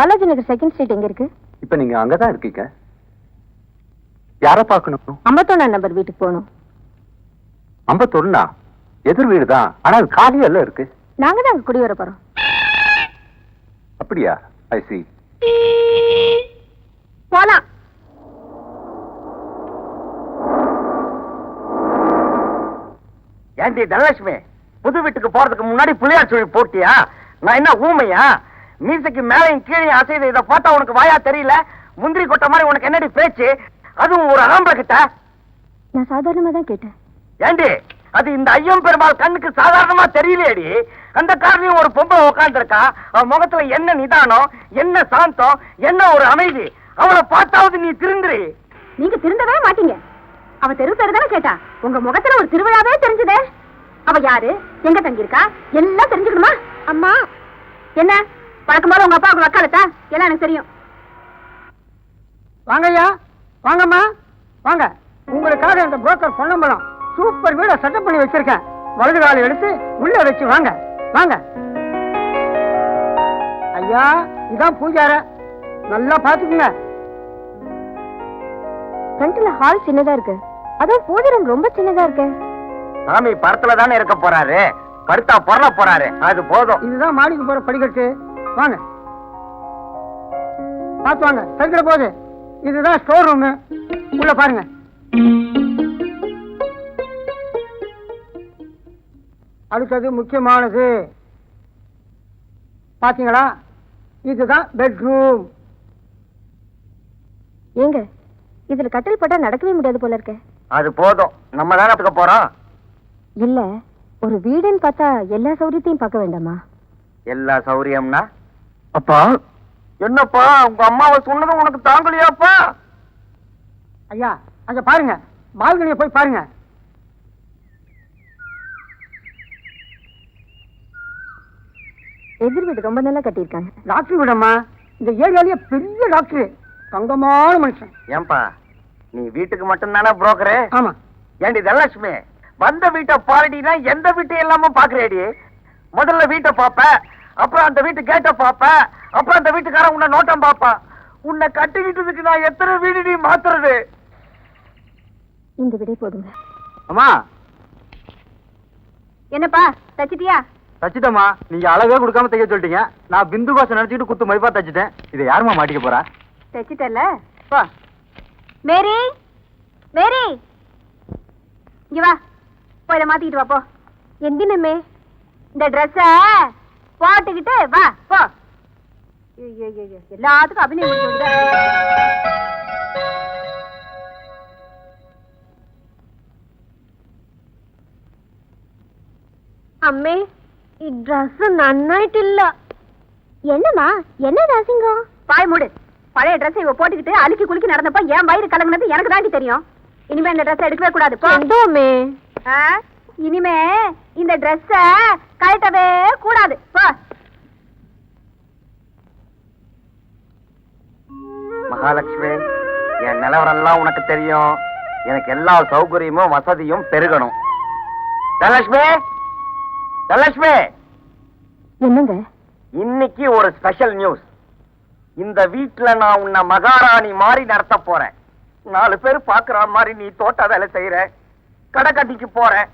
பாலாஜி நகர் second street எங்க இருக்கு? இப்ப நீங்க அங்கதான் இருக்கீங்க. யார பார்க்கணும்? ஐம்பத்தொன்னாம் நம்பர் வீட்டுக்கு போகணும். ஐம்பத்தொன்னா எதிர் வீடு தான் ஆனா அது காலியல்ல இருக்கு? நாங்க தான் அங்க குடி வர போறோம். அப்படியா? ஐ சி போலாம். ஏண்டி தனலட்சுமி புது வீட்டுக்கு போறதுக்கு முன்னாடி புளியார் சுழி போட்டியா? நான் என்ன ஊமையா? மீசைக்கு மேலையும் கீழே அசைது இதை பார்த்தா உனக்கு வாயா தெரியல? முந்திரி கொட்டை மாதிரி உனக்கு என்னடி பேச்சு? அதுவும் ஒரு ஆம்பளை கிட்ட. நான் சாதாரணமா தான் கேட்டேன். ஏண்டி? அது இந்த ஐயம் பெருமாள் கண்ணுக்கு சாதாரணமா தெரியலையேடி. அந்த காரணியும் ஒரு பொம்பளை உட்காந்துருக்கா அவன் முகத்துல என்ன நிதானம் என்ன சாந்தம் என்ன ஒரு அமைதி? அவளை பார்த்தாவது நீ திருந்துரி. நீங்க திருந்தவே மாட்டீங்க. அவ தெரு தெரு தானே கேட்டா. உங்க முகத்துல ஒரு திருவிழாவே தெரிஞ்சதே. அவ யாரு? எங்க தங்கியிருக்கா? எல்லாம் தெரிஞ்சுக்கணுமா? அம்மா. என்ன? பழக்கம் போல உங்க அப்பா உங்க அக்காலத்தா எல்லாம் எனக்கு தெரியும். வாங்கய்யா வாங்கம்மா. வாங்க. உங்களுக்காக இந்த புரோக்கர் பொன்னம்பலம் சூப்பர் வீட செட்டப் பண்ணி வச்சிருக்கேன். வலது காலை எடுத்து உள்ள வச்சு வாங்க. வாங்க. ஐயா இதான் பூஜார. நல்லா பாத்துக்குங்க ஃப்ரண்ட்ல ஹால் சின்னதா இருக்கு. அதுவும் பூஜை room ரொம்ப சின்னதா இருக்கு. சாமி படத்துல தானே இருக்க போறாரு? படுத்தா பொருள போறாரு. அது போதும். இதுதான் மாடிக்கு போற படிக்கட்டு. வாங்க. பார்த்து வாங்க. சைக்கிள் போகுது இதுதான் ஸ்டோர் ரூமு உள்ள பாருங்க. அடுத்தது முக்கியமானது. பாத்தீங்களா? இதுதான் பெட்ரூம் ஏங்க இதுல கட்டில் போட்டா நடக்கவே முடியாது போல இருக்க. அது போதும். நம்ம தானே அதுக்கு போறோம். இல்ல ஒரு வீடுன்னு பார்த்தா எல்லா சௌகரியத்தையும் பார்க்க வேண்டாமா? எல்லா சௌரியம்னா? அப்பா. என்னப்பா உங்க அம்மாவை சொன்னது உனக்கு தாங்கலையாப்பா? ஐயா அங்க பாருங்க. பால்கனியை போய் பாருங்க. எதிர் வீடு ரொம்ப நல்லா கட்டியிருக்காங்க. டாக்டர் விடம்மா. இந்த ஏரியாலயே பெரிய டாக்டர். தங்கமான மனுஷன். ஏன்பா நீ வீட்டுக்கு மட்டும் தானே புரோக்கரு ஆமா. ஏண்டி தனலட்சுமி வந்த வீட்டை பாரடினா எந்த வீட்டையும் இல்லாம பாக்குறேடி முதல்ல வீட்டை பாப்ப அப்புறம் அந்த வீட்டு கேட்ட பாப்ப அப்புறம் அந்த வீட்டுக்காரன் உன்னை நோட்டம் பாப்பா உன்னை கட்டிக்கிட்டதுக்கு நான் எத்தனை வீடு நீ மாத்துறது? இந்த விடை போதுங்க. அம்மா. என்னப்பா தச்சிட்டியா? தச்சிட்டம்மா. நீங்க அழகா கொடுக்காம தைக்க சொல்லிட்டீங்க. நான் பிந்து பாசம் நினைச்சுக்கிட்டு குத்து மதிப்பா தச்சிட்டேன். இதை யாரும்மா மாட்டிக்க போறா? தச்சிட்டல போ மேரி? மேரி? இங்க வா. போய் இதை மாத்திக்கிட்டு வா போ. எந்தினமே. இந்த ட்ரெஸ்ஸ போட்டுக்கிட்டு வா போ. எல்லாத்துக்கும் அபிநயம் അമ്മേ ഈ ഡ്രസ് നന്നായിട്ടില്ല എന്നമ്മാ എന്നതാ സിംഗോ പായ മൂട് பழைய Dress இவ போட்டுக்கிட்டு அலுக்கி குலுக்கி நடந்தப்ப என் வயிறு கலங்கினது எனக்கு தாண்டி தெரியும். இனிமே இந்த Dress எடுக்கவே கூடாது போ. எந்தோமே இனிமே இந்த ட்ரெஸ்ஸ கழட்டவே கூடாது. போ. மகாலட்சுமி என் நிலவரம் எல்லாம் உனக்கு தெரியும். எனக்கு எல்லா சௌகரியமும் வசதியும் பெருகணும். தனலட்சுமி தனலட்சுமி. என்னங்க? இன்னைக்கு ஒரு ஸ்பெஷல் நியூஸ் இந்த வீட்ல நான் உன்னை மகாராணி மாதிரி நடத்த போறேன். நாலு பேர் பாக்குற மாதிரி நீ தோட்ட வேலை செய்யற கடை கட்டிக்கு போற.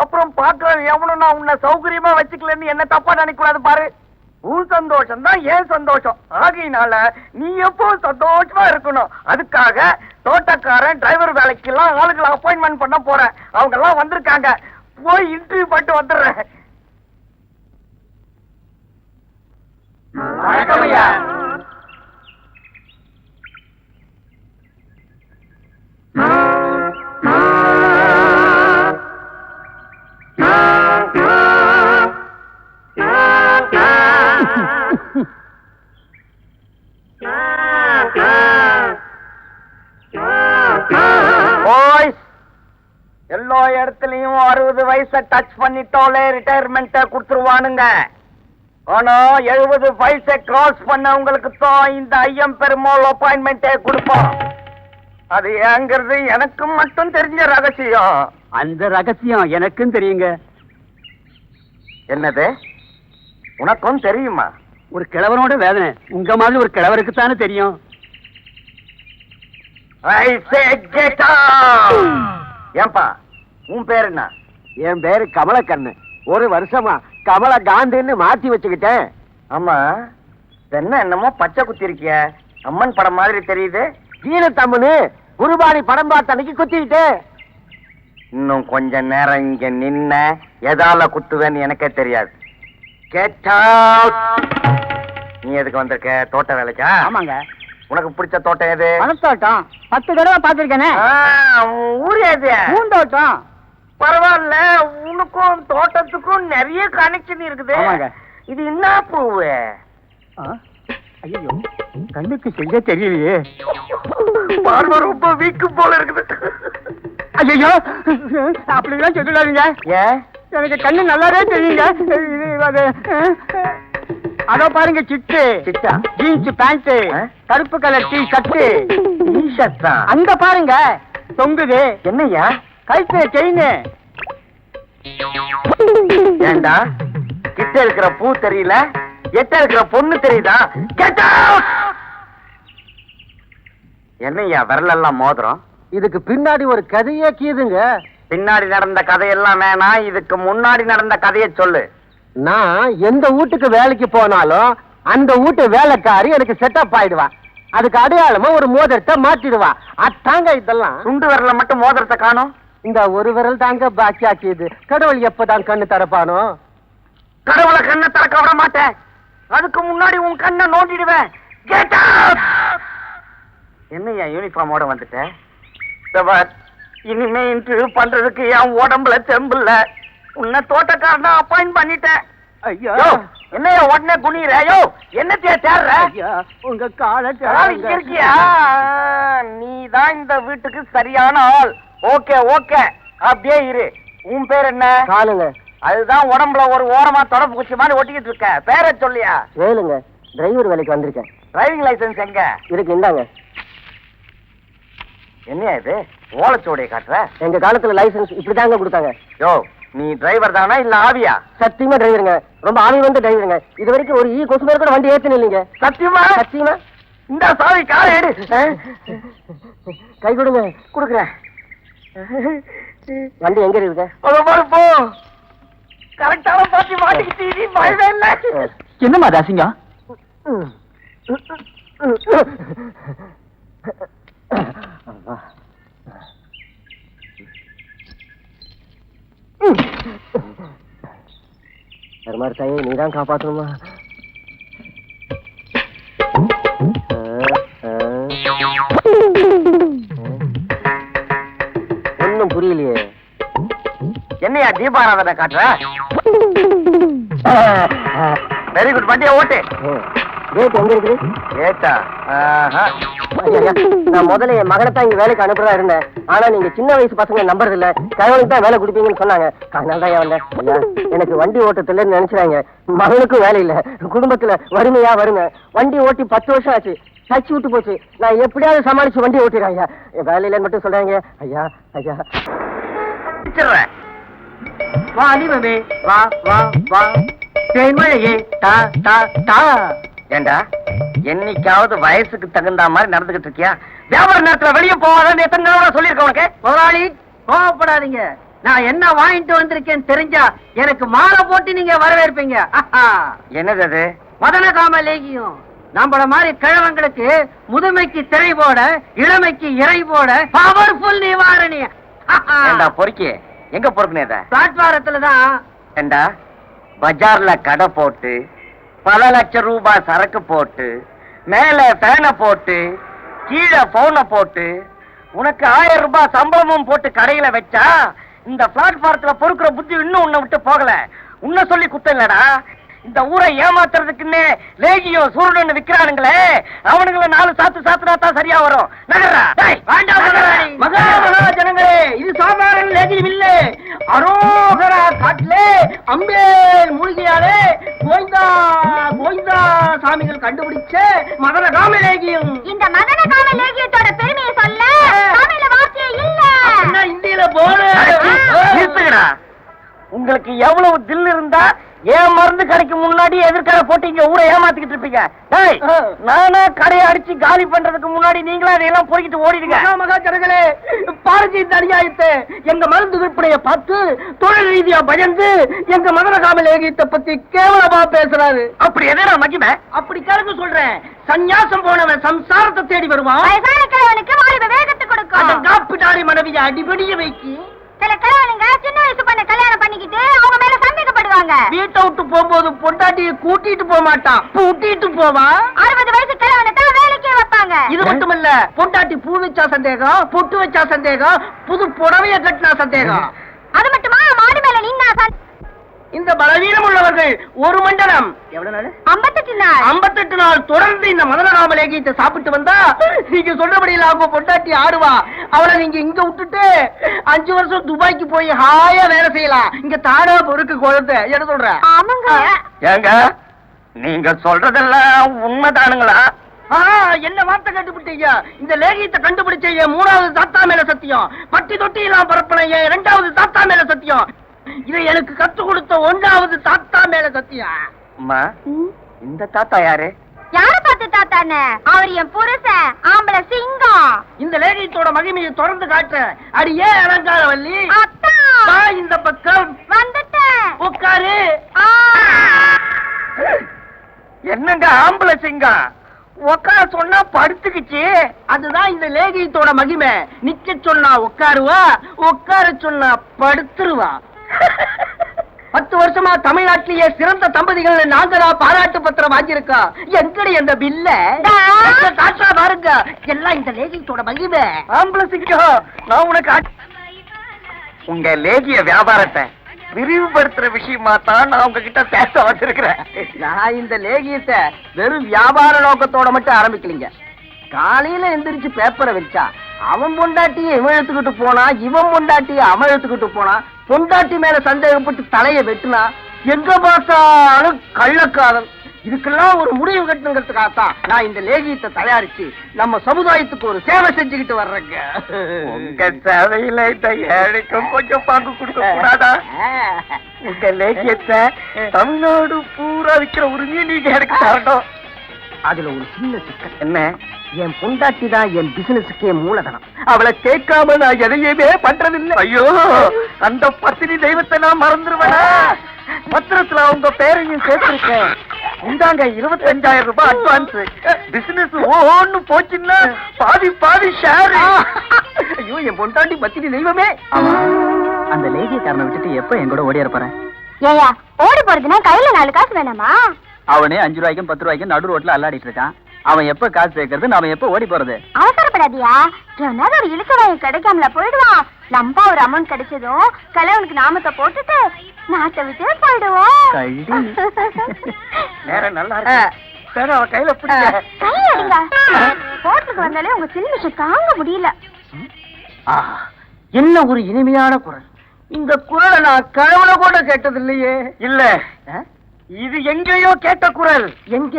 அப்புறம் பாக்குறது எவனும் நான் உன்னை சௌகரியமா வச்சுக்கலன்னு என்ன தப்பா நினைக்கூடாது பாரு. உன் சந்தோஷம் தான் ஏன் சந்தோஷம். ஆகையினால நீ எப்போ சந்தோஷமா இருக்கணும்? அதுக்காக தோட்டக்காரன் டிரைவர் வேலைக்கு எல்லாம் ஆளுகளை அப்பாயின்மெண்ட் பண்ண போறேன். அவங்க எல்லாம் வந்திருக்காங்க. போய் இன்டர்வியூ பண்ணிட்டு வந்துடுறேன். வணக்கம் ஐயா. எல்லா இடத்துலயும் அறுபது வயசை டச் பண்ணிட்டோலே ரிட்டையர்மெண்ட் கொடுத்துருவானுங்க. ஆனா எழுபது வயசை கிராஸ் பண்ணவங்களுக்கு தான் இந்த ஐயம் பெருமாள் அப்பாயின்மெண்டே கொடுப்போம் அது ஏங்கிறது எனக்கு மட்டும் தெரிஞ்ச ரகசியம். அந்த ரகசியம் எனக்கும் தெரியுங்க. என்னது? உனக்கும் தெரியுமா? ஒரு கிழவனோட வேதனை. உங்க மாதிரி ஒரு கிழவருக்கு தானே தெரியும்! ஏன்பா உன் பேர் என்ன? என் பேரு கமலக்கண்ணு. ஒரு வருஷமா கமல காந்தின்னு மாத்தி வச்சுக்கிட்டேன். ஆமா என்ன என்னமோ பச்சை குத்தி இருக்கிய? அம்மன் படம் மாதிரி தெரியுது. ஜீனத்தம்மனு குருபானி படம் பார்த்த அன்னைக்கு குத்திக்கிட்டேன். இன்னும் கொஞ்ச நேரம் இங்க நின்ன எதால குத்துவேன்னு எனக்கே தெரியாது. out! நீ எதுக்கு வந்திருக்க? தோட்ட வேலைக்கா? ஆமாங்க. உனக்கு பிடிச்ச தோட்டம் எது? பணத்தோட்டம் பத்து தடவை பார்த்திருக்கேனே. ஊர் எது? பூந்தோட்டம். பரவாயில்ல உனக்கும் தோட்டத்துக்கும் நிறைய கனெக்ஷன் இருக்குது. இது என்ன பூவு? ஐயோ கண்ணுக்கு செய்ய தெரியலையே. பார்வை ரொம்ப வீக்கு போல இருக்குது. ஐயோ அப்படிலாம் சொல்லிடாதீங்க. ஏன் எனக்கு கண்ணு நல்லாவே தெரியுங்க. இது அது பாருங்க சிட்டு. சிட்டா? Jeans pant? கருப்பு colour T shirt T shirt தான் அங்க பாருங்க தொங்குது. என்னய்யா? கழுத்து செயின் ஏண்டா? கிட்ட இருக்கிற பூ தெரியல எட்ட இருக்கிற பொண்ணு தெரியுதா! என்னய்யா விரலெல்லாம் மோதிரம்? இதுக்கு பின்னாடி ஒரு கதையே கீதுங்க. பின்னாடி நடந்த கதையெல்லாம் வேணாம் இதுக்கு முன்னாடி நடந்த கதையை சொல்லு. நான் எந்த வீட்டுக்கு வேலைக்கு போனாலும் அந்த வீட்டு வேலைக்காரி எனக்கு செட்டப் ஆயிடுவா. அதுக்கு அடையாளமா ஒரு மோதிரத்தை மாத்திடுவா. அத்தாங்க இதெல்லாம். சுண்டு விரல மட்டும் மோதிரத்தை காணும். இந்த ஒரு விரல் தாங்க பாக்கி ஆக்கியது கடவுள் எப்பதான் கண்ணு தரப்பானோ கடவுளை கண்ணை திறக்க விட மாட்டேன். அதுக்கு முன்னாடி உன் கண்ணை நோண்டிடுவேன். Out! என்னய்யா யூனிஃபார்மோட வந்துட்ட? இந்த பார், இனிமே இன்டர்வியூ பண்றதுக்கு என் உடம்புல தெம்பில்ல உன்னை தோட்டக்காரனா அப்பாயிண்ட் பண்ணிட்டேன். ஐயா. யோ, என்னய்யா உடனே குனிற யோ என்னத்தையா தேடுற? உங்க காலை இருக்கியா? நீ தான் இந்த வீட்டுக்கு சரியான ஆள். Okay okay. அப்படியே இரு. உன் பேர் என்ன? காலுங்க. அதுதான் உடம்புல ஒரு ஓரமா தொடப்பு குச்சி மாதிரி ஒட்டிக்கிட்டு இருக்க. பேரை சொல்லியா? வேலுங்க. டிரைவர் வேலைக்கு வந்திருக்கேன். டிரைவிங் லைசென்ஸ் எங்க? இருக்கு இந்தாங்க. என்னையா இது? ஓலச்சோடைய காட்டுற? எங்க காலத்துல லைசென்ஸ் இப்படிதாங்க கொடுத்தாங்க. யோ நீ டிரைவர் தானா இல்ல ஆவியா? சத்தியமா டிரைவருங்க ரொம்ப ஆவி வந்து டிரைவருங்க இது வரைக்கும் ஒரு ஈ கொசு பேர் கூட வண்டி ஏத்துன இல்லைங்க. சத்தியமா? சத்தியமா? இந்த சாவி காரை எடு. கை கொடுங்க. குடுக்குறேன். வண்டி எங்க பாரு போ. கரெக்டான பாத்தி மாட்டிக்கிட்டு நீ பயவே இல்ல. என்னம்மா தாசிங்க பெருமாள் தாயே நீ தான் காப்பாற்றணுமா புரியலையே. என்னையா தீபாராதனை காட்டுற? வெரி குட் வண்டியை ஓட்டு. டேட் எங்க இருக்குது? ஐயா, நான் முதல்ல என் மகனை தான் இங்க வேலைக்கு அனுப்புறதா இருந்தேன். ஆனா நீங்க சின்ன வயசு பசங்க நம்புறது இல்ல கணவனுக்கு தான் வேலை கொடுப்பீங்கன்னு சொன்னாங்க. அதனால தான் வந்தேன்? எனக்கு வண்டி ஓட்டத்துல நினைச்சுறாங்க மகனுக்கும் வேலை இல்ல. குடும்பத்துல வறுமையா வருங்க வண்டி ஓட்டி பத்து வருஷம் ஆச்சு. தச்சு விட்டு போச்சு. நான் எப்படியாவது சமாளிச்சு வண்டி ஓட்டிடுறேன் ஐயா. என் வேலை இல்லைன்னு மட்டும் சொல்றாங்க. ஐயா ஐயா. வா அலிவமே வா வா வா. தேன்மழையே டா டா டா. ஏண்டா என்னைக்காவது வயசுக்கு தகுந்த மாதிரி நடந்துகிட்டு இருக்கியா? வியாபார நேரத்துல வெளியே போவாதான் எத்தனை தடவை சொல்லியிருக்க உனக்கு? முதலாளி கோவப்படாதீங்க. நான் என்ன வாங்கிட்டு வந்திருக்கேன்னு தெரிஞ்சா எனக்கு மாலை போட்டு நீங்க வரவேற்பீங்க. என்னது அது? மதன காம லேகியம். நம்மள மாதிரி கிழவங்களுக்கு முதுமைக்கு திரை போட இளமைக்கு இறை போட பவர்ஃபுல் நிவாரணி ஏண்டா பொறுக்கி? எங்க பொறுக்குனே இத? பிளாட்பாரத்துல தான் ஏண்டா? பஜார்ல கடை போட்டு பல லட்சம் ரூபாய் சரக்கு போட்டு மேல ஃபேனை போட்டு கீழே போனை போட்டு உனக்கு ஆயிரம் ரூபாய் சம்பளமும் போட்டு கடையில வச்சா இந்த பிளாட்பாரத்துல பொறுக்கிற புத்தி இன்னும் உன்னை விட்டு போகல. உன்னை சொல்லி குத்தம் இல்லடா இந்த ஊரை ஏமாத்துறதுக்குன்னே லேகியோ சூரன் விக்கிறானுங்களே அவனுங்கள நாலு சாத்து சாத்துனா தான் சரியா வரும். நகரா டேய், நகரா. மகா மகா ஜனங்களே இது சாதாரண லேகியம் இல்ல. அரோகரா காட்டிலே அம்பேல் மூலிகையாலே கோய்ந்தா கோய்ந்தா சாமிகள் கண்டுபிடிச்ச மகர காம லேகியம். இந்த மதன காம லேகியத்தோட பெருமையை சொல்ல தமிழ்ல வார்த்தையே இல்ல. இந்தியில போல நிறுத்துங்கடா. உங்களுக்கு எவ்வளவு தில் இருந்தா ஏன் மருந்து கடைக்கு முன்னாடி எதிர்க்கடை போட்டு இங்க ஊரை ஏமாத்திக்கிட்டு இருப்பீங்க? டேய். நானா கடையை அடிச்சு காலி பண்றதுக்கு முன்னாடி நீங்களா அதையெல்லாம் போய்கிட்டு ஓடிடுங்க. மகா ஜனங்களே இந்த அநியாயத்தை எங்க மருந்து விற்பனைய பார்த்து தொழில் ரீதியா பயந்து எங்க மதனகாம லேகியத்தை பத்தி கேவலமா பேசுறாரு. அப்படி எதனா மகிமை? அப்படி கேளுங்க சொல்றேன். சந்நியாசம் போனவன் சம்சாரத்தை தேடி வருவான். வயசான கிழவனுக்கு வாலிப வேகத்தை அந்த கொடுக்கும் காப்பிட்டாரி மனைவியை அடிபடிய வைக்கி சில கிழவனுங்க சின்ன வயசு பண்ண கல்யாணம் பண்ணிக்கிட்டு அவங்க மேல சந்தேகப்படுவாங்க. வீட்டை விட்டு போகும்போது பொண்டாட்டியை கூட்டிட்டு போக மாட்டான். பூட்டிட்டு போவான் அறுபது வயசு தான் வேலைக்கே வைப்பாங்க. இது மட்டுமல்ல பொண்டாட்டி பூ வச்சா சந்தேகம் பொட்டு வச்சா சந்தேகம் புது புடவைய கட்டினா சந்தேகம். அது மட்டுமா? மாடு மேல நின்னா சந்தேகம் இந்த பலவீனம் உள்ளவர்கள் ஒரு மண்டலம். எவ்வளவு நாள்? ஐம்பத்தெட்டு நாள். ஐம்பத்தெட்டு நாள் தொடர்ந்து இந்த மதனராம லேகியத்தை சாப்பிட்டு வந்தா நீங்க சொல்றபடி அவங்க பொண்டாட்டி ஆடுவா. அவளை நீங்க இங்க விட்டுட்டு அஞ்சு வருஷம் துபாய்க்கு போய் ஹாயா வேலை செய்யலாம். இங்க தாடா பொறுக்கு குழந்தை. என்ன சொல்ற? ஆமாங்க. ஏங்க நீங்க சொல்றதெல்லாம் உண்மைதானுங்களா? ஆ, என்ன வார்த்தை கண்டுபிடிச்சீங்க? இந்த லேகியத்தை கண்டுபிடிச்ச என் மூணாவது தாத்தா மேல சத்தியம். பட்டி தொட்டி எல்லாம் பரப்பின என் இரண்டாவது தாத்தா மேல சத்தியம். இதை எனக்கு கத்து கொடுத்த ஒன்றாவது தாத்தா மேல சத்தியம் அம்மா இந்த தாத்தா யாரு? யார பார்த்து தாத்தானே அவர் என் புருஷன் ஆம்பளை சிங்கம். இந்த லேகியத்தோட மகிமையை தொடர்ந்து காட்டுறேன் அடி ஏன் அலங்கார வள்ளி அத்தா! வா இந்த பக்கம். வந்துட்டேன். உட்காரு. ஆ. என்னங்க ஆம்பளை சிங்கம்? உக்கார சொன்னா படுத்துக்கிச்சு. அதுதான் இந்த லேகியத்தோட மகிமை. நிக்க சொன்னா உட்காருவா உட்கார சொன்னா படுத்துருவா. பத்து வருஷமா தமிழ்நாட்டிலேயே சிறந்த தம்பதிகள் நாங்க தான் பாராட்டு பத்திரம் வாங்கியிருக்கோம் எங்கடி அந்த பில்ல. காற்றா பாருங்க. எல்லாம் இந்த லேகியத்தோட மகிமை. ஆம்பளை சிங்கம் நான் உனக்கு உங்க லேகிய வியாபாரத்தை விரிவுபடுத்துற விஷயமா தான் நான் உங்ககிட்ட பேச வந்திருக்கிறேன். நான் இந்த லேகியத்தை வெறும் வியாபார நோக்கத்தோட மட்டும் ஆரம்பிக்கலீங்க. காலையில எந்திரிச்சு பேப்பரை வச்சா அவன் பொண்டாட்டியை இவன் எடுத்துக்கிட்டு போனா இவன் பொண்டாட்டியை அவன் எடுத்துக்கிட்டு போனா பொண்டாட்டி மேல சந்தேகப்பட்டு தலைய வெட்டுனா எங்க பார்த்தாலும் கள்ளக்காரன். இதுக்கெல்லாம் ஒரு முடிவு கட்டணுங்கிறதுக்காகத்தான் நான் இந்த லேகியத்தை தயாரிச்சு நம்ம சமுதாயத்துக்கு ஒரு சேவை செஞ்சுக்கிட்டு வர்றேங்க. உங்க சேவையில இந்த ஏழைக்கும் கொஞ்சம் பங்கு கொடுக்க கூடாதா? உங்க லேகியத்தை தமிழ்நாடு பூரா விக்கிற உரிமையை நீங்க எனக்கு தரணும். அதுல ஒரு சின்ன சிக்கல். என்ன? என் பொண்டாட்டி தான் என் பிசினஸுக்கே மூலதனம். அவளை கேட்காம நான் எதையுமே பண்றதில்லை. ஐயோ! அந்த பத்தினி தெய்வத்தை நான் மறந்துருவேனா? பத்திரத்துல உங்க பேரையும் சேர்த்திருக்கேன். இந்தாங்க இருபத்தஞ்சாயிரம் ரூபாய் அட்வான்ஸ் பிசினஸ் ஓன்னு போச்சுன்னா பாதி பாதி ஷேர் ஐயோ என் பொண்டாட்டி பத்தினி தெய்வமே. அந்த லேகியக்காரனை விட்டுட்டு எப்ப என் கூட ஓடியார போறேன் ஏயா ஓடி போறதுன்னா கையில நாலு காசு வேணாமா? அவனே அஞ்சு ரூபாய்க்கும் பத்து ரூபாய்க்கும் நடு ரோட்ல அல்லாடிட்டு இருக்கான். அவன் எப்ப காசு சேர்க்கறது நாம எப்ப ஓடி போறது? அவசரப்படாதியா. சொன்னாத ஒரு இழுக்க வாங்கி கிடைக்காமல போயிடுவான். லம்பா ஒரு அமௌண்ட் கிடைச்சதும் கலவனுக்கு நாமத்தை போட்டுட்டு நாட்டை விட்டு போயிடுவோம். நேரம் நல்லா இருக்கு. அவ கையில பிடிக்க கை அடிங்க ஹோட்டலுக்கு வந்தாலே உங்க சில்மிஷம் தாங்க முடியல. ஆஹா, என்ன ஒரு இனிமையான குரல். இந்த குரலை நான் கனவுல கூட கேட்டது இல்லையே இல்ல இது எங்கேயோ கேட்ட குரல். எங்க?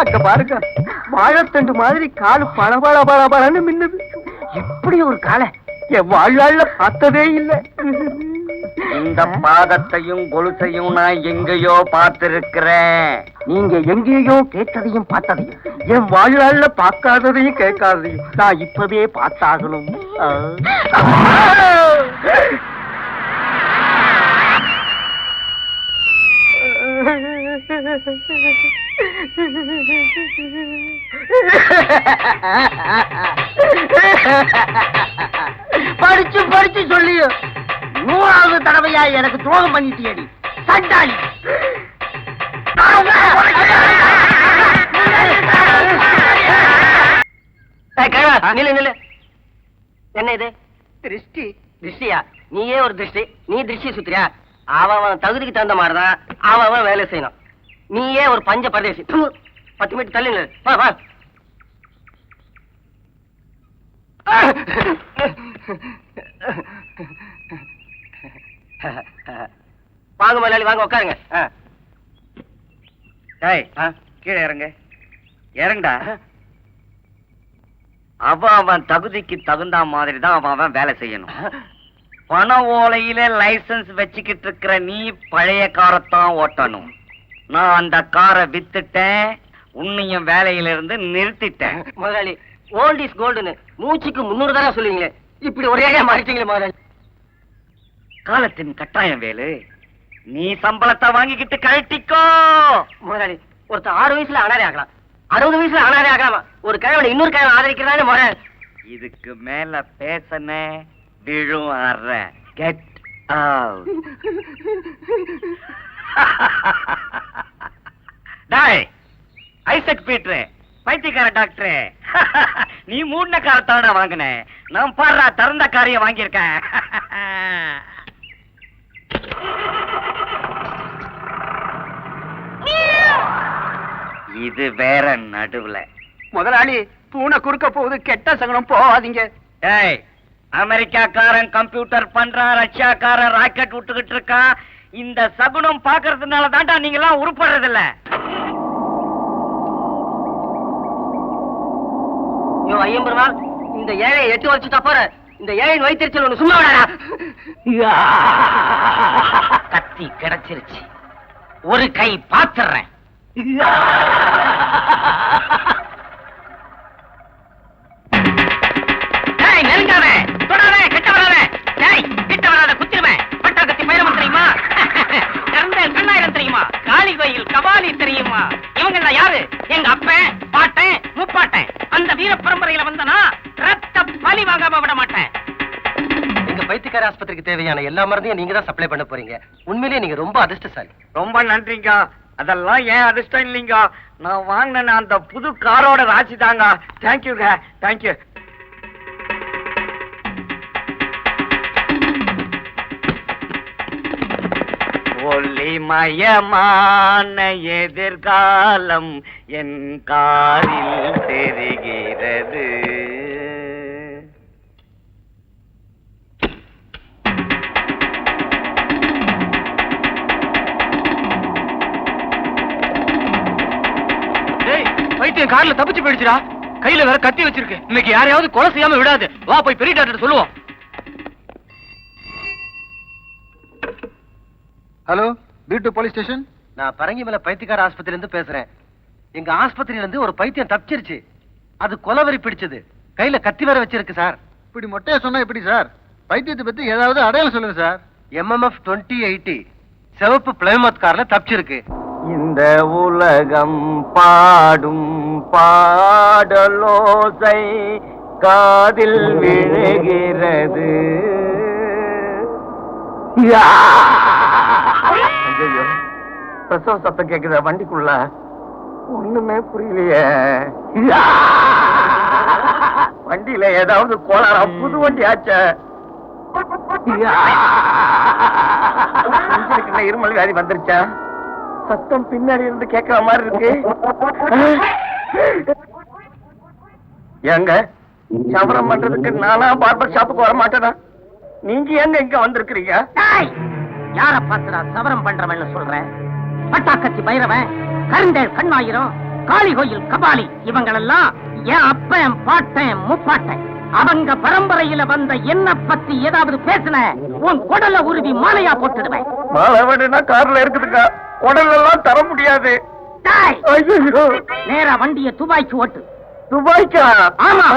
அங்க பாருங்க. வாழைத்தண்டு மாதிரி காலு பளபள பளபளன்னு மின்னுது. இப்படி ஒரு காலை என் வாழ்நாள்ல பார்த்ததே இல்லை. இந்த பாதத்தையும் கொலுசையும் நான் எங்கேயோ பார்த்திருக்கிறேன். நீங்க எங்கேயோ கேட்டதையும் பார்த்ததையும் என் வாழ்நாள்ல பார்க்காததையும் கேட்காததையும் நான் இப்பவே பார்த்தாகணும். படிச்சு படிச்சு சொல்லியும் நூறாவது தடவையா எனக்கு துரோகம் பண்ணிட்டியடி சண்டாளி. நில்லு நில்லு. என்ன இது? திருஷ்டி. திருஷ்டியா? நீயே ஒரு திருஷ்டி. நீ திருஷ்டி சுத்துறியா? அவன் அவன் தகுதிக்கு தகுந்த மாதிரிதான் அவன் அவன் வேலை செய்யணும். நீயே ஒரு பஞ்ச பரதேசி. பத்து மீட்டர் தள்ளி நில்லு. வா வா. வாங்க முதலாளி வாங்க உட்காருங்க. டேய் கீழே இறங்க. இறங்கடா. அவன் அவன் தகுதிக்கு தகுந்த மாதிரி தான் அவன் அவன் வேலை செய்யணும். பண ஓலையில லைசென்ஸ் வச்சுக்கிட்டு இருக்கிற நீ பழைய காரைத்தான் ஓட்டணும். நான் அந்த காரை வித்துட்டேன் உன்னையும் வேலையில இருந்து நிறுத்திட்டேன். முதலாளி ஓல்ட் இஸ் கோல்டுன்னு மூச்சுக்கு முன்னூறு தடவை சொல்லுவீங்களே. இப்படி ஒரே மாறிட்டீங்களே முதலாளி. காலத்தின் கட்டாயம் வேலு. நீ சம்பளத்தை வாங்கிக்கிட்டு கழட்டிக்கோ. முதலாளி ஒருத்தர் ஆறு வயசுல அனாதை ஆகலாம். அறுபது வயசுல அனாதை ஆகலாமா ஒரு கிழவனை இன்னொரு கிழவன் ஆதரிக்கிறதானே முறை. இதுக்கு மேல பேசன விழும் அற. கெட் டாய் ஐசக் பீட்ரு பைத்தியக்கார டாக்டர். நீ மூடின காரத்தான வாங்கின. நான் பாடுறா திறந்த காரிய வாங்கியிருக்கேன். இது வேற நடுவுல. முதலாளி பூனை குறுக்க போகுது கெட்ட சகனம் போகாதீங்க. ஏய் அமெரிக்காக்காரன் கம்ப்யூட்டர் பண்றான் ரஷ்யாக்காரன் ராக்கெட் விட்டுக்கிட்டு இருக்கான். இந்த சகுனம் பாக்குறதுனால தான்டா நீங்க எல்லாம் உருப்படுறது இல்ல ஐயம்பெருமாள் இந்த ஏழையை எட்டு வச்சுட்டா போற. இந்த ஏழையின் வயிற்றுச்சல் ஒண்ணு சும்மா விடாடா கத்தி கிடைச்சிருச்சு. ஒரு கை பாத்துறேன். தெரியுமா? காளி கோயில் கபாலி தெரியுமா? இவங்கெல்லாம் யாரு? எங்க அப்பன், பாட்டன், முப்பாட்டன். அந்த வீர பரம்பரையில வந்தனா ரத்த பலி வாங்காம விட மாட்டேன் எங்க பைத்தியக்கார ஆஸ்பத்திரிக்கு தேவையான எல்லா மருந்தையும் நீங்க தான் சப்ளை பண்ண போறீங்க உண்மையிலேயே நீங்க ரொம்ப அதிர்ஷ்டசாலி ரொம்ப நன்றிங்க அதெல்லாம் ஏன் அதிர்ஷ்டம் இல்லைங்க நான் வாங்கின அந்த புது காரோட ராசி தாங்க தேங்க்யூங்க தேங்க்யூ ஒளிமயமான எதிர்காலம் என் காரில் தெரிகிறது. வைத்தியம் கார்ல தப்பிச்சு போயிடுச்சுடா. கையில வேற கத்தி வச்சிருக்கு. இன்னைக்கு யாரையாவது கொலை செய்யாம விடாது. வா போய் பெரிய டாக்டர் சொல்லுவோம். ஹலோ? Beat police station? நான் பரங்கிமலை பைத்தியக்கார ஆஸ்பத்திரியில இருந்து பேசுறேன். எங்க ஆஸ்பத்திரியில இருந்து ஒரு பைத்தியம் தப்பிச்சிருச்சு. அது கொலவரி பிடிச்சது. கையில கத்தி வேற வச்சிருக்கு சார். இப்படி மொட்டையா சொன்னா எப்படி சார்? பைத்தியத்தை பத்தி ஏதாவது அடையாளம் சொல்லுங்க சார். எம்எம்எஃப் டுவெண்ட்டி எயிட்டி சிவப்பு பிளைமத் கார்ல தப்பிச்சிருக்கு. இந்த உலகம் பாடும் பாடலோசை காதில் விழுகிறது. ஐயோ பிரசவ சத்தம் கேக்குதா வண்டிக்குள்ள? ஒண்ணுமே புரியலையே. வண்டியில ஏதாவது கோளாறா புது வண்டி ஆச்சே. இருமல் வியாதி வந்துருச்சா? சத்தம் பின்னாடி இருந்து கேட்கிற மாதிரி இருக்கு. ஏங்க சவரம் பண்றதுக்கு நானா பார்பர் ஷாப்புக்கு வர மாட்டேனா? நீங்க எங்க இங்க வந்திருக்கிறீங்க? யார பாத்துடா சவரம் பண்றவன் சொல்றேன்? பட்டாக்கத்தி பைரவன் கருந்தேல் கண்ணாயிரம் காளி கோயில் கபாலி இவங்களெல்லாம் என் அப்பன் பாட்டன் முப்பாட்டன். அவங்க பரம்பரையில வந்த என்ன பத்தி ஏதாவது பேசுன உன் குடல உருவி மாலையா போட்டுடுவேன். மாலை வேணும்னா கார்ல இருக்குதுங்க உடல் எல்லாம் தர முடியாது. நேரா வண்டிய துபாய்க்கு ஓட்டு. துபாய்க்கா? ஆமா.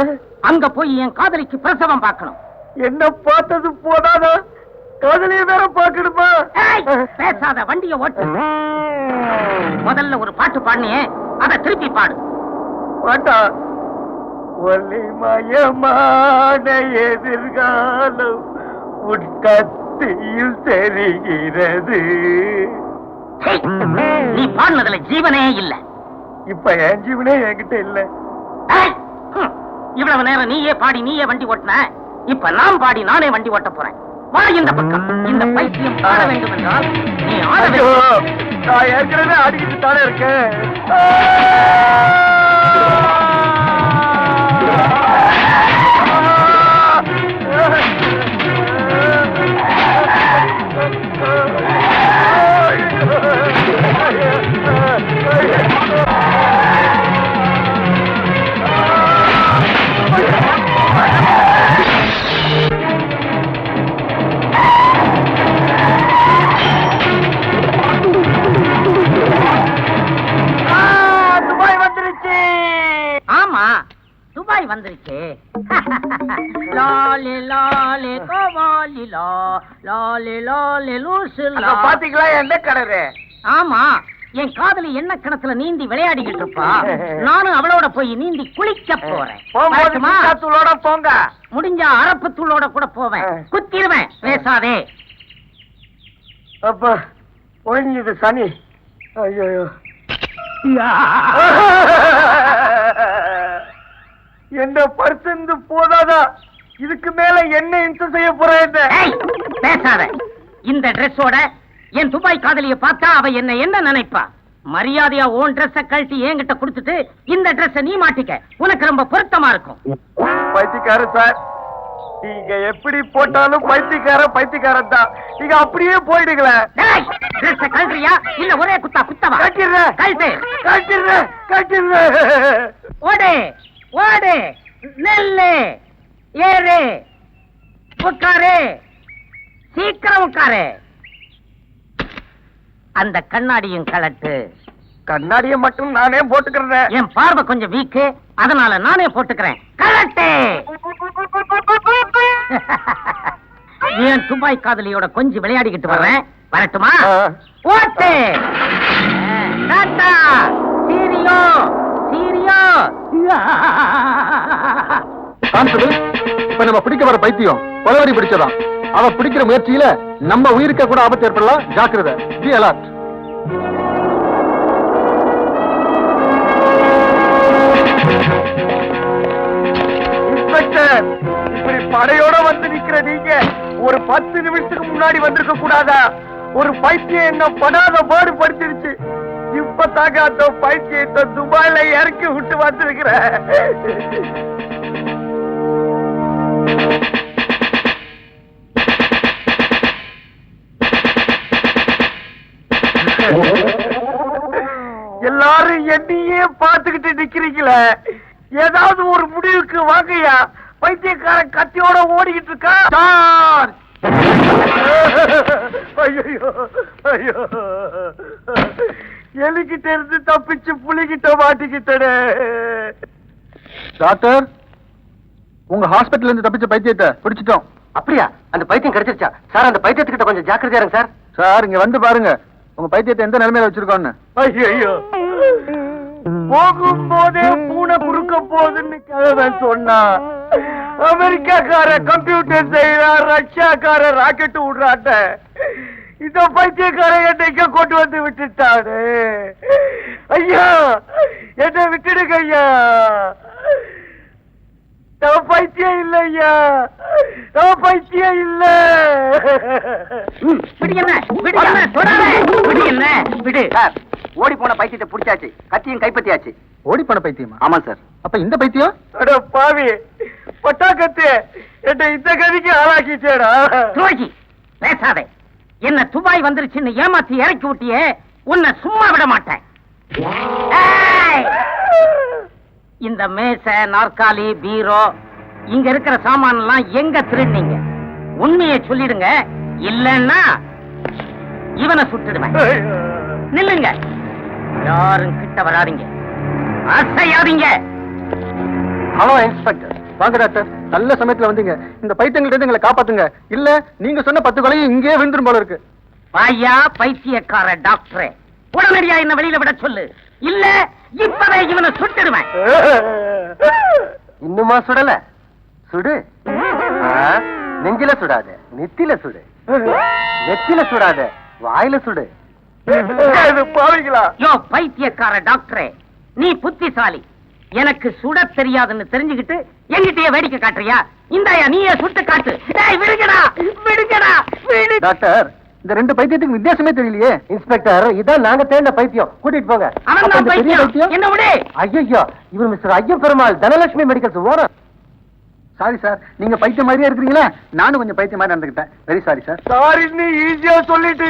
அங்க போய் என் காதலிக்கு பிரசவம் பார்க்கணும். என்ன பார்த்தது போதாதா? காதலிய வேற டேய், பேசாத வண்டிய ஓட்டு. முதல்ல ஒரு பாட்டு பாடினியே அத திருப்பி பாடு. பாட்டா? ஒளிமயமான எதிர்காலம் உட்கத்தியில் தெரிகிறது. நீ பாடினதுல ஜீவனே இல்ல. இப்ப என் ஜீவனே என்கிட்ட இல்ல. இவ்வளவு நேரம் நீயே பாடி நீயே வண்டி ஓட்டின. இப்ப நான் பாடி நானே வண்டி ஓட்ட போறேன். வா இந்த பக்கம். இந்த பைத்தியம் பாட வேண்டும் என்றால் நீ ஆட வேண்டும். நான் ஏற்கனவே ஆடிக்கிட்டு தானே இருக்கேன். வந்துருச்சு லாலி லாலி கோவாலி லா லாலி லாலி லூசு லா. பாத்தீங்களா? என்ன கிணறு ஆமா என் காதலி என்ன கிணத்துல நீந்தி விளையாடிக்கிட்டு இருப்பா? நானும் அவளோட போய் நீந்தி குளிக்க போறேன். போங்க முடிஞ்சா அரப்பு தூளோட கூட போவேன். குத்திடுவேன் பேசாதே. அப்பா ஒழிஞ்சது சனி. ஐயோ என்ன பர்சந்து போதாதா? இதுக்கு மேல என்ன இன்ச செய்ய ஏய், பேசாத. இந்த ட்ரெஸ்ஸோட என் துபாய் காதலிய பார்த்தா அவ என்ன என்ன நினைப்பா? மரியாதையா உன் ட்ரெஸ்ஸ கழட்டி என்கிட்ட கொடுத்துட்டு இந்த ட்ரெஸ்ஸ நீ மாட்டிக்க. உனக்கு ரொம்ப பொருத்தமா இருக்கும். பைத்தியக்கார சார். நீங்க எப்படி போட்டாலும் பைத்தியக்கார பைத்தியக்காரன் தான். நீங்க அப்படியே போயிடுங்களேன் டேய், ட்ரெஸ்ஸ கழட்டுறியா? இல்ல ஒரே குத்தா குத்தவா? கட்டிடுறேன் கழட்டு. கட்டிடுறேன் கட்டிடுறேன் ஓடு. ஓடு நெல்லு ஏறு உட்காரு சீக்கிரம் உட்காரு. அந்த கண்ணாடியும் கலட்டு. கண்ணாடியை மட்டும் நானே போட்டுக்கிறேன். என் பார்வை கொஞ்சம் வீக்கு அதனால நானே போட்டுக்கிறேன். கலட்டு! என் துபாய் காதலியோட கொஞ்சம் விளையாடிக்கிட்டு வர்றேன் வரட்டுமா. ஓட்டு சீரியோ! சீரியோ! கான்ஸ்டபிள் இப்ப நம்ம பிடிக்க வர பைத்தியம் கொலவரி பிடிச்சதான் அவ பிடிக்கிற முயற்சியில நம்ம உயிருக்க கூட ஆபத்து ஏற்படலாம். ஜாக்கிரதை பி அலர்ட் இன்ஸ்பெக்டர் இப்படி படையோட வந்து நிக்கிற நீங்க ஒரு பத்து நிமிஷத்துக்கு முன்னாடி வந்திருக்க கூடாதா ஒரு பைத்தியம் என்ன படாத பாடு படுத்திருச்சு. இப்பதாங்க அந்த பைத்தியத்தை துபாயில இறக்கி விட்டு வந்திருக்கிற. எல்லாரும் என்னையே பார்த்துக்கிட்டு நிக்கிறீங்களே. ஏதாவது ஒரு முடிவுக்கு வாங்கய்யா. பைத்தியக்காரன் கத்தியோட ஓடிக்கிட்டு இருக்கா சார்! ஐயோ ஐயோ எலிக்கிட்ட இருந்து தப்பிச்சு புலிகிட்ட மாட்டிக்கிட்டனே. டாக்டர் உங்க ஹாஸ்பிடல்ல இருந்து தப்பிச்ச பைத்தியத்தை பிடிச்சிட்டோம். அப்படியா? அந்த பைத்தியம் கிடைச்சிருச்சா? சார் அந்த பைத்தியத்துக்கிட்ட கொஞ்சம் ஜாக்கிரதையா இருங்க சார். சார் இங்க வந்து பாருங்க. உங்க பைத்தியத்தை எந்த நிலைமையில வச்சிருக்கோன்னு ஐயோ போகும்போதே பூனை குறுக்க போகுதுன்னு கிழவன் சொன்னா அமெரிக்காக்கார கம்ப்யூட்டர் செய்யறான் ரஷ்யாக்கார ராக்கெட் விடுறாட்ட இந்த பைத்தியக்கார என்னைக்க கொண்டு வந்து விட்டுட்டாரு. ஐயா என்ன விட்டுடுங்க ஐயா. நான் பைத்தியம் இல்ல ஐயா. நான் பைத்தியம் இல்ல. விடு சார் ஓடி போன பைத்தியத்தை பிடிச்சாச்சு. கத்தியும் கைப்பற்றியாச்சு. ஓடி போன பைத்தியமா? ஆமா சார். அப்ப இந்த பைத்தியம்? அட பாவி பட்டாக்கத்து என்ன இந்த கதிக்கு ஆளாக்கிச்சேடா பேசாதே. என்ன துபாய் வந்துருச்சுன்னு ஏமாத்தி இறக்கி விட்டியே உன்னை சும்மா விட மாட்டேன். இந்த மேசை நாற்காலி பீரோ இங்க இருக்கிற சாமான் எல்லாம் எங்க திருடினீங்க? உண்மையை சொல்லிடுங்க இல்லன்னா இவனை சுட்டுடுவேன். நில்லுங்க. யாரும் கிட்ட வராதீங்க. அசையாதீங்க. ஹலோ இன்ஸ்பெக்டர் வாங்க டாக்டர். நல்ல சமயத்துல வந்தீங்க. இந்த பைத்தியங்கள்ட்ட இருந்து எங்களை காப்பாத்துங்க. இல்ல நீங்க சொன்ன பத்து கொலையும் இங்கேயே விழுந்துரும் போல இருக்கு. வாயா பைத்தியக்கார டாக்டரே. உடனடியா என்ன வெளியில விட சொல்லு. இல்ல இப்பவே இவனை சுட்டுடுவேன். இன்னுமா சுடல? சுடு. நெஞ்சில சுடாத. நெத்தில சுடு. நெத்தில சுடாத. வாயில சுடு. பாவிங்களா யோ பைத்தியக்கார டாக்டரே. நீ புத்திசாலி. எனக்கு சுட தெரியாதுன்னு தெரிஞ்சுக்கிட்டு எங்கிட்டயே வேடிக்கை காட்டுறியா? இந்தாயா நீயே சுட்டு காட்டு. டேய் விடுங்கடா விடுங்கடா விடு. டாக்டர் இந்த ரெண்டு பைத்தியத்துக்கு வித்தியாசமே தெரியலையே. இன்ஸ்பெக்டர் இதான் நாங்க தேடின பைத்தியம். கூட்டிட்டு போங்க? என்ன விடு. ஐயோ இவர் mister Iyan Perumal Dhanalakshmi medicals owner sorry sir நீங்க பைத்தியம் மாதிரியே இருக்கிறீங்களா? நானும் கொஞ்சம் பைத்தியம் மாதிரி நடந்துக்கிட்டேன். வெரி சாரி சார் சாரின்னு ஈஸியா சொல்லிட்டீங்க.